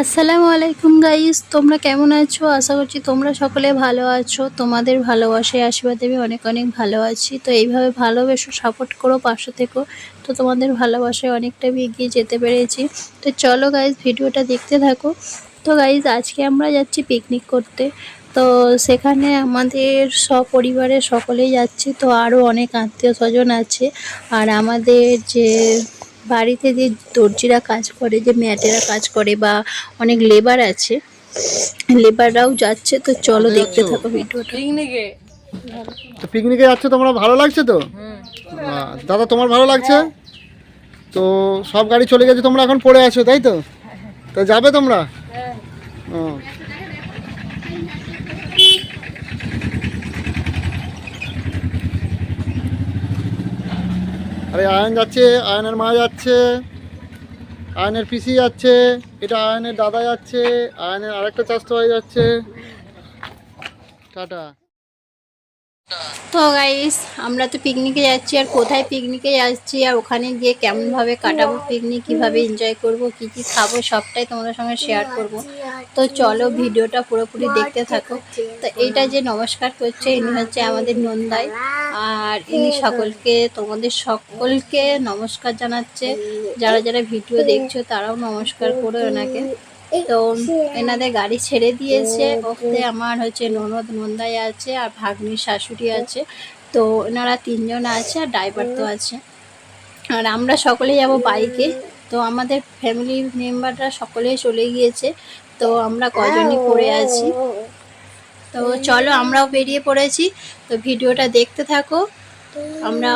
আসসালামু আলাইকুম গাইস, তোমরা কেমন আছো? আশা করছি তোমরা সকলে ভালো আছো। তোমাদের ভালোবাসায়, আশীর্বাদে আমি অনেক অনেক ভালো আছি। তো এইভাবে ভালোবেসো সাপোর্ট করো, পাশে থেকো। তো তোমাদের ভালোবাসায় অনেকটা এগিয়ে যেতে পেরেছি। তো চলো গাইস, ভিডিওটা দেখতে থাকো। তো গাইস, আজকে আমরা যাচ্ছি পিকনিক করতে। তো সেখানে আমাদের সপরিবারের সকলেই যাচ্ছি। তো আরও অনেক আত্মীয় স্বজন আছে। আর আমাদের যে বাড়িতে যে দর্জিরা কাজ করে যে ম্যাটেরা কাজ করে বা অনেক লেবার আছে লেবাররাও যাচ্ছে তো চলো দেখতে থাকো ভিডিওটা। পিকনিকে? তো পিকনিকে যাচ্ছ? তোমরা ভালো লাগছে তো? দাদা তোমার ভালো লাগছে? তো সব গাড়ি চলে গেছে তোমরা এখন পড়ে আছো তাই তো? তো যাবে তোমরা? ও। আরে আয়ন যাচ্ছে, আয়নের মা যাচ্ছে, আয়নের পিসি যাচ্ছে, এটা আয়নের দাদা যাচ্ছে, আয়নের আরেকটা চাষতো হয়ে যাচ্ছে। টাটা। তো গাইস আমরা তো পিকনিকে যাচ্ছি, আর কোথায় পিকনিকে যাচ্ছি, আর ওখানে গিয়ে কেমনভাবে কাটাবো পিকনিক কীভাবে এনজয় করব, কি কি খাব, সবটাই তোমাদের সঙ্গে শেয়ার করব। তো চলো ভিডিওটা পুরোপুরি দেখতে থাকো। তো এইটা যে নমস্কার করছে, ইনি হচ্ছে আমাদের নন্দাই, আর ইনি সকলকে, তোমাদের সকলকে নমস্কার জানাচ্ছে। যারা যারা ভিডিও দেখছ, তারাও নমস্কার করো ওনাকে। তো এনাদের গাড়ি ছেড়ে দিয়েছে। ওখানে আমার হচ্ছে ননদ নন্দাই আছে আর ভাগ্নির শাশুড়ি আছে। তো এনারা তিনজন আছে আর ড্রাইভার তো আছে। আর আমরা সকলেই যাব বাইকে তো আমাদের ফ্যামিলি মেম্বাররা সকলেই চলে গিয়েছে। তো আমরা কজনই পড়ে আছি। তো চলো আমরাও বেরিয়ে পড়েছি। তো ভিডিওটা দেখতে থাকো। আমরা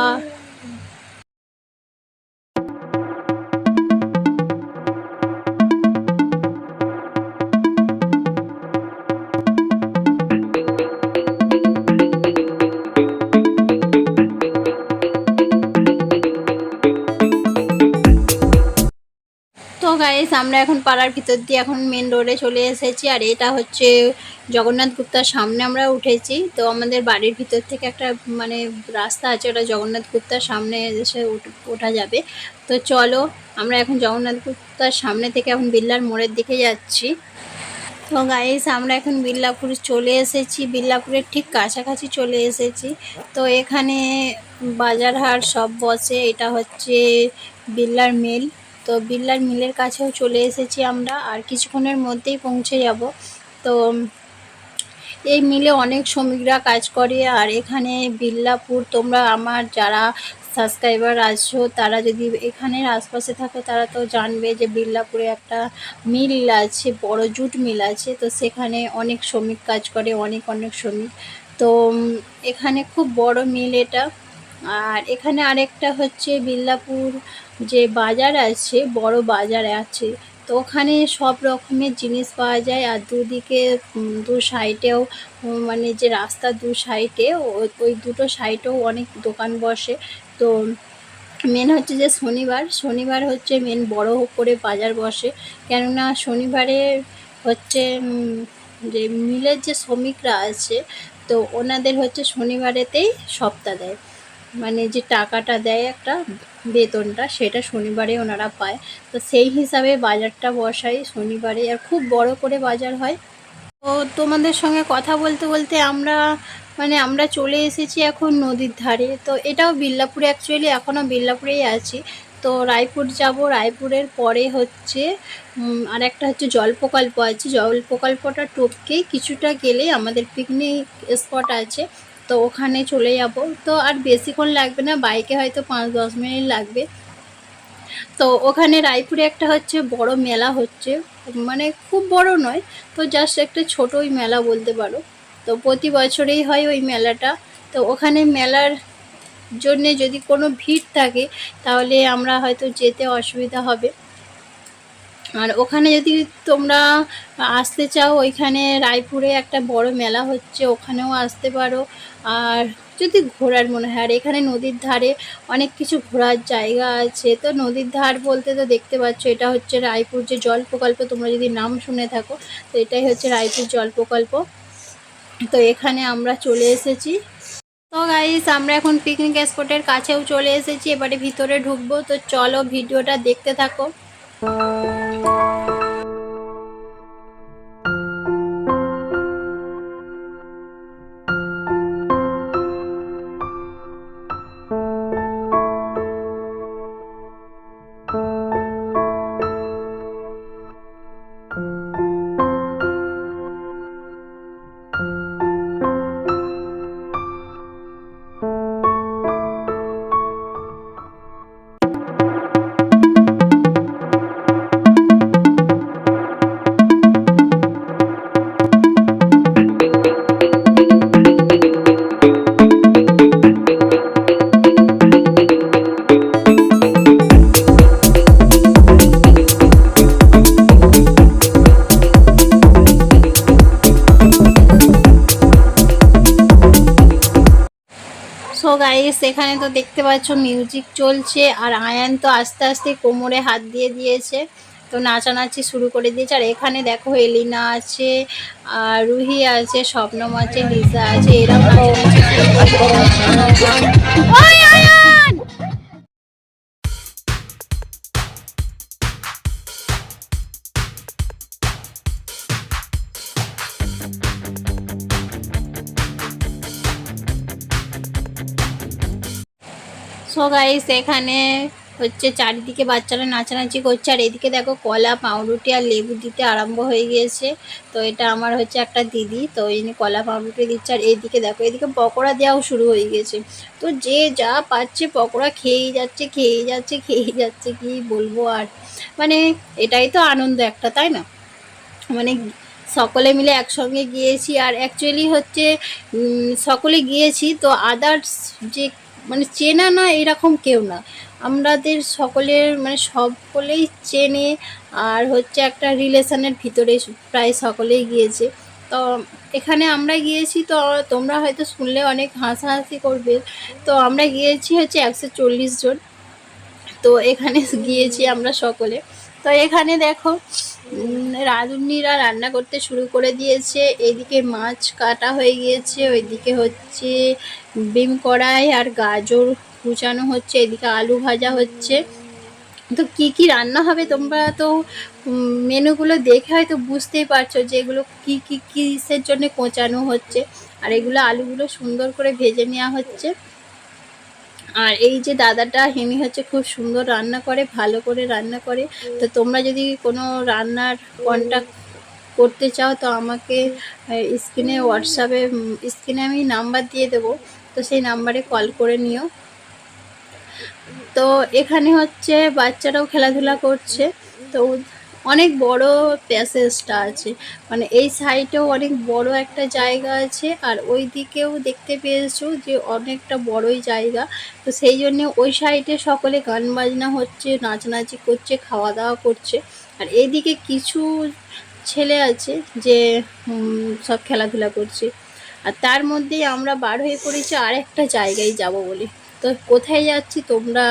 গাইস আমরা এখন পাড়ার ভিতর দিয়ে এখন মেন রোডে চলে এসেছি। আর এটা হচ্ছে জগন্নাথ গুপ্তার সামনে আমরা উঠেছি। তো আমাদের বাড়ির ভিতর থেকে একটা মানে রাস্তা আছে, ওটা জগন্নাথ গুপ্তার সামনে এসে ওঠা যাবে। তো চলো, আমরা এখন জগন্নাথ গুপ্তার সামনে থেকে এখন বিল্লার মোড়ের দিকে যাচ্ছি। তো গাইস আমরা এখন বিল্লাপুর চলে এসেছি। বিল্লাপুরের ঠিক কাছাকাছি চলে এসেছি। তো এখানে বাজার হাট সব বসে। এটা হচ্ছে বিল্লার মিল তো বিল্লার মিলের কাছেও চলে এসেছি আমরা আর কিছুক্ষণের মধ্যেই পৌঁছে যাব। তো, এই মিলে অনেক শ্রমিকরা কাজ করে আর এখানে বিল্লাপুর তোমরা আমার যারা সাবস্ক্রাইবার আছো, তারা যদি এখানের আশপাশে থাকো, তারা তো জানবে যে বিল্লাপুরে একটা মিল আছে, বড় জুট মিল আছে। তো সেখানে অনেক শ্রমিক কাজ করে, অনেক অনেক শ্রমিক। তো, এখানে খুব বড় মিল এটা। আর এখানে আরেকটা হচ্ছে বিল্লাপুর যে বাজার আছে, বড় বাজার আছে, তো ওখানে সব রকমের জিনিস পাওয়া যায়। আর দুদিকে দু সাইডেও মানে যে রাস্তার দু সাইডে ওই দুটো সাইডেও অনেক দোকান বসে। তো মেন হচ্ছে যে শনিবার। শনিবার হচ্ছে মেন বড় করে বাজার বসে। কেননা শনিবারে হচ্ছে যে মিলের যে শ্রমিকরা আছে, তো ওনাদের হচ্ছে শনিবারেতেই সপ্তাহ দেয়। মানে যে টাকাটা দেয় একটা বেতনটা, সেটা শনিবারে ওনারা পায়। তো সেই হিসাবে বাজারটা বসাই শনিবারে, আর খুব বড় করে বাজার হয়। তো তোমাদের সঙ্গে কথা বলতে বলতে আমরা মানে আমরা চলে এসেছি এখন নদীর ধারে। তো এটাও বিল্লাপুরে অ্যাকচুয়ালি এখনও বিল্লাপুরেই আছি। তো রায়পুর যাব, রায়পুরের পরে হচ্ছে আর একটা হচ্ছে জল প্রকল্প আছে। জল প্রকল্পটা টপকেই কিছুটা গেলে আমাদের পিকনিক স্পট আছে। তো ওখানে চলে যাব। তো আর বেশিক্ষণ লাগবে না, বাইকে হয়তো পাঁচ দশ মিনিট লাগবে। তো ওখানে রায়পুরে একটা হচ্ছে বড় মেলা হচ্ছে মানে খুব বড় নয়, তো জাস্ট একটা ছোটোই মেলা বলতে পারো। তো প্রতি বছরেই হয় ওই মেলাটা। তো ওখানে মেলার জন্যে যদি কোনো ভিড় থাকে, তাহলে আমরা হয়তো যেতে অসুবিধা হবে। আর ওখানে যদি তোমরা আসতে চাও, ওইখানে রায়পুরে একটা বড় মেলা হচ্ছে, ওখানেও আসতে পারো। আর যদি ঘোরার মনে হয়, আর এখানে নদীর ধারে অনেক কিছু ঘোরার জায়গা আছে। তো নদীর ধার বলতে তো দেখতে পাচ্ছ, এটা হচ্ছে রায়পুর যে জল প্রকল্প, তোমরা যদি নাম শুনে থাকো, তো এটাই হচ্ছে রায়পুর জল প্রকল্প। তো এখানে আমরা চলে এসেছি। তো গাইস আমরা এখন পিকনিক স্পটের কাছেও চলে এসেছি, এবারে ভিতরে ঢুকবো। তো চলো ভিডিওটা দেখতে থাকো। Bye. এখানে তো দেখতে পাচ্ছ মিউজিক চলছে, আর আয়ান তো আস্তে আস্তে কোমরে হাত দিয়ে দিয়েছে। তো নাচানাচি শুরু করে দিয়েছে, আর এখানে দেখো এলিনা আছে, আর রুহি আছে, স্বপ্নম আছে, লিজা আছে এরকম নাচানাচি সো গাইস এখানে হচ্ছে চারিদিকে বাচ্চারা নাচানাচি করছে। আর এদিকে দেখো কলা, পাউরুটি আর লেবু দিতে আরম্ভ হয়ে গিয়েছে। তো এটা আমার হচ্ছে একটা দিদি, তো ওই জন্য কলা, পাউরুটি দিচ্ছে। আর এইদিকে দেখো, এদিকে পকোড়া দেওয়াও শুরু হয়ে গেছে তো যে যা পাচ্ছে পকোড়া খেয়েই যাচ্ছে খেয়েই যাচ্ছে খেয়েই যাচ্ছে, কি বলব আর। মানে এটাই তো আনন্দ একটা, তাই না? মানে সকলে মিলে একসঙ্গে গিয়েছি। আর অ্যাকচুয়ালি হচ্ছে সকলে গিয়েছি। তো আদার্স যে মানে চেনা না, এরকম কেউ না। আমাদের সকলের মানে সকলেই চেনে, আর হচ্ছে একটা রিলেশনের ভিতরে প্রায় সকলেই গিয়েছে। তো এখানে আমরা গিয়েছি, তো তোমরা হয়তো শুনলে অনেক হাসাহাসি করবে। তো আমরা গিয়েছি হচ্ছে একশো চল্লিশ জন। তো এখানে গিয়েছি আমরা সকলে। তো এখানে দেখো রাঁধুনিরা রান্না করতে শুরু করে দিয়েছে। এদিকে মাছ কাটা হয়ে গিয়েছে, ওইদিকে হচ্ছে বিম কড়াই আর গাজর কুচানো হচ্ছে, এদিকে আলু ভাজা হচ্ছে। তো কি কি রান্না হবে তোমরা তো মেনুগুলো দেখে হয়তো বুঝতেই পারছ যে এগুলো কী কী, কিসের জন্য কোঁচানো হচ্ছে। আর এগুলো আলুগুলো সুন্দর করে ভেজে নেওয়া হচ্ছে। আর এই যে দাদাটা, হিমি হচ্ছে খুব সুন্দর রান্না করে, ভালো করে রান্না করে। তো তোমরা যদি কোনো রান্নার কন্ট্যাক্ট করতে চাও, তো আমাকে স্ক্রিনে হোয়াটসঅ্যাপে স্ক্রিনে আমি নাম্বার দিয়ে দেবো। তো সেই নাম্বারে কল করে নিও। তো এখানে হচ্ছে বাচ্চারাও খেলাধুলা করছে। তো অনেক বড় প্যাসেজটা আছে। মানে এই সাইডেও অনেক বড় একটা জায়গা আছে আর ওই দিকেও দেখতে পেয়েছ যে অনেকটা বড়ই জায়গা। তো সেই জন্য ওই সাইডে সকলে গান বাজনা হচ্ছে, নাচানাচি করছে খাওয়া দাওয়া করছে। আর এইদিকে কিছু ছেলে আছে যে সব খেলাধুলা করছে। আর তার মধ্যেই আমরা বার হয়ে পড়েছি আর একটা জায়গায় যাব বলে। তো কোথায় যাচ্ছি তোমরা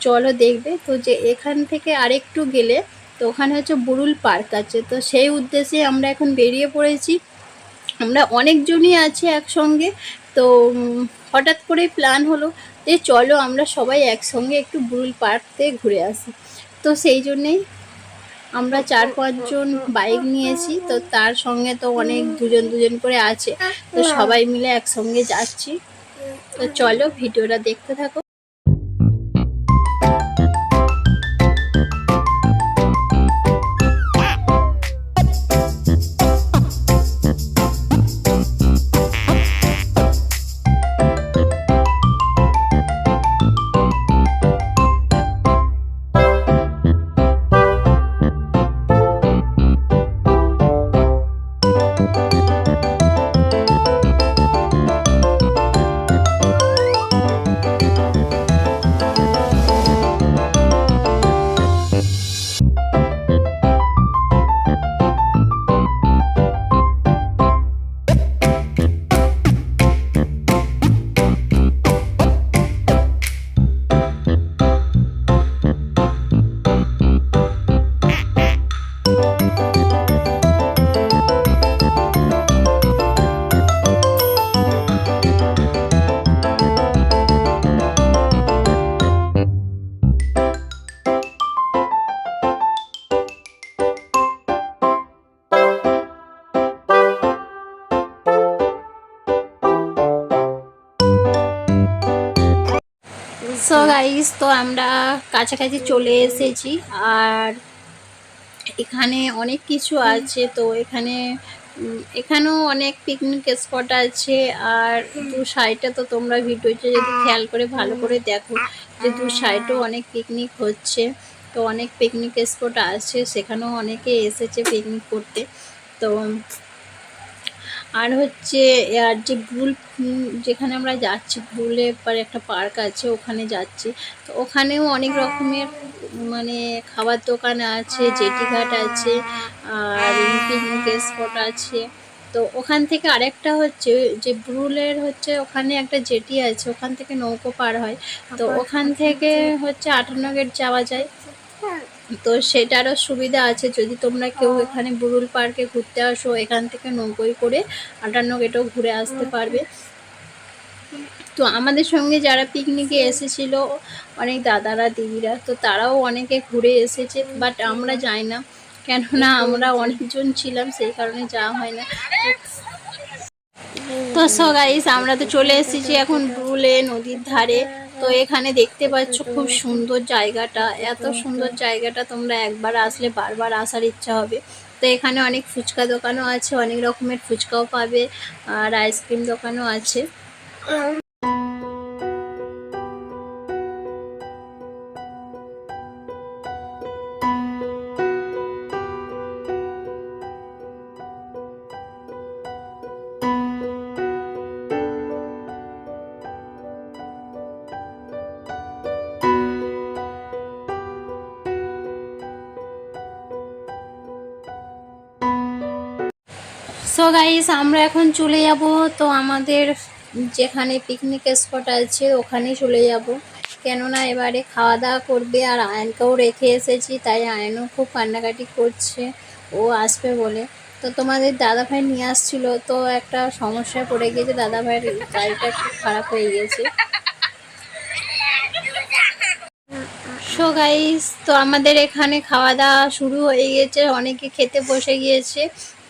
চলো দেখবে। তো যে এখান থেকে আরেকটু গেলে তো ওখানে হচ্ছে বুরুল পার্ক আছে। তো সেই উদ্দেশ্যে আমরা এখন বেরিয়ে পড়েছি। আমরা অনেকজনই আছি একসঙ্গে। তো হঠাৎ করে প্ল্যান হলো যে চলো আমরা সবাই একসঙ্গে একটু বুরুল পার্কতে ঘুরে আসি। তো সেই জন্যেই আমরা চার পাঁচজন বাইক নিয়েছি। তো তার সঙ্গে তো অনেক দুজন দুজন করে আছে। তো সবাই মিলে একসঙ্গে যাচ্ছি। তো চলো ভিডিওটা দেখতে থাকো। সো গাইস তো আমরা কাছাকাছি চলে এসেছি আর এখানে অনেক কিছু আছে। তো এখানে এখানেও অনেক পিকনিক স্পট আছে। আর দু সাইডে তো তোমরা ভিডিওতে যদি খেয়াল করে, ভালো করে দেখো যে দু সাইডেও অনেক পিকনিক হচ্ছে। তো অনেক পিকনিক স্পট আছে, সেখানেও অনেকে এসেছে পিকনিক করতে। তো আর হচ্ছে, আর যে ভুল যেখানে আমরা যাচ্ছি ভুলে পরে একটা পার্ক আছে, ওখানে যাচ্ছি। তো ওখানেও অনেক রকমের মানে খাবার দোকান আছে, জেটি ঘাট আছে, আর পিকনিক স্পট আছে। তো ওখান থেকে আরেকটা হচ্ছে, যে ব্রুলের হচ্ছে, ওখানে একটা জেটি আছে, ওখান থেকে নৌকো পার হয়। তো ওখান থেকে হচ্ছে আটান্ন গেট যাওয়া যায়। তো সেটারও সুবিধা আছে। যদি তোমরা কেউ এখানে বুরুল পার্কে ঘুরতে আসো, এখান থেকে নৌকোয় করে আটান্ন গেটও ঘুরে আসতে পারবে। তো আমাদের সঙ্গে যারা পিকনিকে এসেছিল, অনেক দাদারা, দিদিরা, তো তারাও অনেকে ঘুরে এসেছে বাট আমরা যাই না। কেননা আমরা অনেকজন ছিলাম, সেই কারণে যাওয়া হয় না। তো সো গাইস আমরা তো চলে এসেছি এখন ব্রুলে নদীর ধারে। তো এখানে দেখতে পাচ্ছ খুব সুন্দর জায়গাটা। এত সুন্দর জায়গাটা তোমরা একবার আসলে বারবার আসার ইচ্ছা হবে। তো এখানে অনেক ফুচকা দোকানও আছে, অনেক রকমের ফুচকাও পাবে আর আইসক্রিম দোকানও আছে। সো গাইস আমরা এখন চলে যাব। তো আমাদের যেখানে পিকনিক স্পট আছে, ওখানেই চলে যাব। কেননা এবারে খাওয়া দাওয়া করবে আর আয়নকেও রেখে এসেছি, তাই আয়নও খুব কান্নাকাটি করছে, ও আসবে বলে। তো তোমাদের দাদাভাই নিয়ে আসছিল, তো একটা সমস্যায় পড়ে গিয়েছে, দাদাভাইয়ের গাড়িটা একটু খারাপ হয়ে গিয়েছে। সো গাইস তো আমাদের এখানে খাওয়া দাওয়া শুরু হয়ে গিয়েছে, অনেকে খেতে বসে গিয়েছে।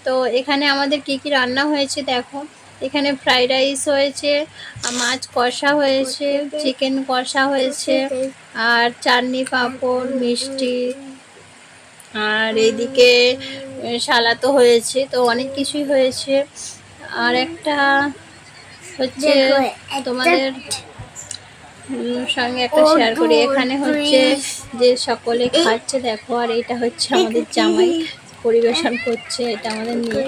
তো এখানে আমাদের কি কি রান্না হয়েছে দেখো। এখানে ফ্রাইড রাইস হয়েছে মাছ কষা হয়েছে চিকেন কষা হয়েছে আর চাটনি পাঁপড় মিষ্টি আর এইদিকে সালাতো হয়েছে তো অনেক কিছুই হয়েছে। আর একটা হচ্ছে তোমাদের সঙ্গে একটা শেয়ার করি। এখানে হচ্ছে যে সকলে খাচ্ছে দেখো আর এটা হচ্ছে আমাদের জামাই। পরিবেশন করছে এটা আমাদের নিয়ে।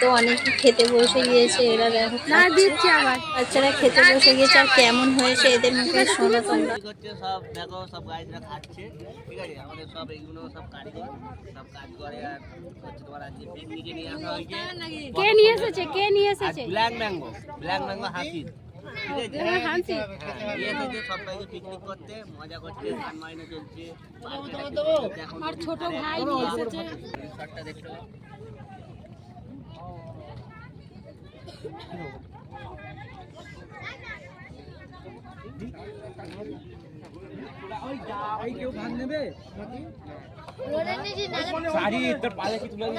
তো অনেকে খেতে বসে গিয়েছে এরা দেখো দিচ্ছি আবার। বাচ্চারা খেতে বসে গিয়েছে আর কেমন হয়েছে এদের মুখে শোনো তোমরা। সব দেখো সব গাইডরা খাচ্ছে ঠিক আছে? আমাদের সব এইগুলো সব কারিগর সব কাজ করে আর হচ্ছে তোমার আজকে পিকনিকে নিয়ে আসা হয়েছে। কে নিয়ে এসেছে? কে নিয়ে এসেছে? ব্ল্যাক ম্যাঙ্গো ব্ল্যাক ম্যাঙ্গো হাসির। আর ছোট ভাই নিয়ে এসেছে। দেখতে পাও। শাড়ি তোর পালে কি তুলে দিল?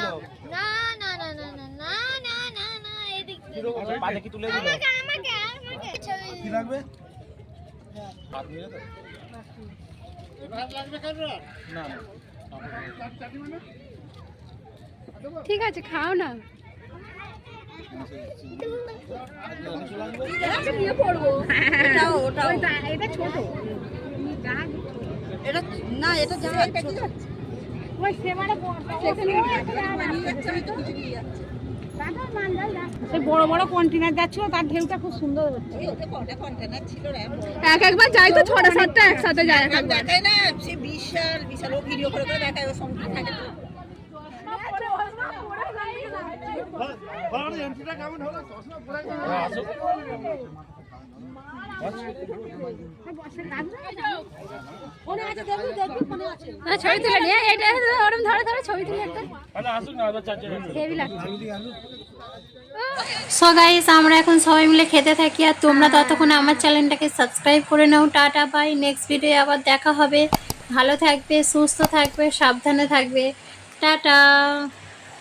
না না না না না না না না না কি লাগবে? ঠিক আছে খাও না। না এটা জামা ওই সেমারে সেখানে একটা জামা নিয়ে আমি তো কিছু নিয়ে যাচ্ছি। সেই বড় বড় কন্টেনার যাচ্ছিল, তার ঢেউটা খুব সুন্দর হচ্ছে। এক একবার যাই তো ছটা সাতটা একসাথে যায় না সে বিশাল বিশাল ও ভিডিও করে করে দেখায় ওর সঙ্গে থাকে ছবি তুলে নিয়ে এটা ওরম ধরে ধরে ছবি তুলে একটা। সো গাইস আমরা এখন সবাই মিলে খেতে থাকি আর তোমরা ততক্ষণ আমার চ্যানেলটাকে সাবস্ক্রাইব করে নাও। টাটা বাই নেক্সট ভিডিও আবার দেখা হবে। ভালো থাকবে সুস্থ থাকবে সাবধানে থাকবে। টাটা।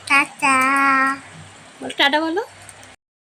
টাটা। বলো টাটা বলো।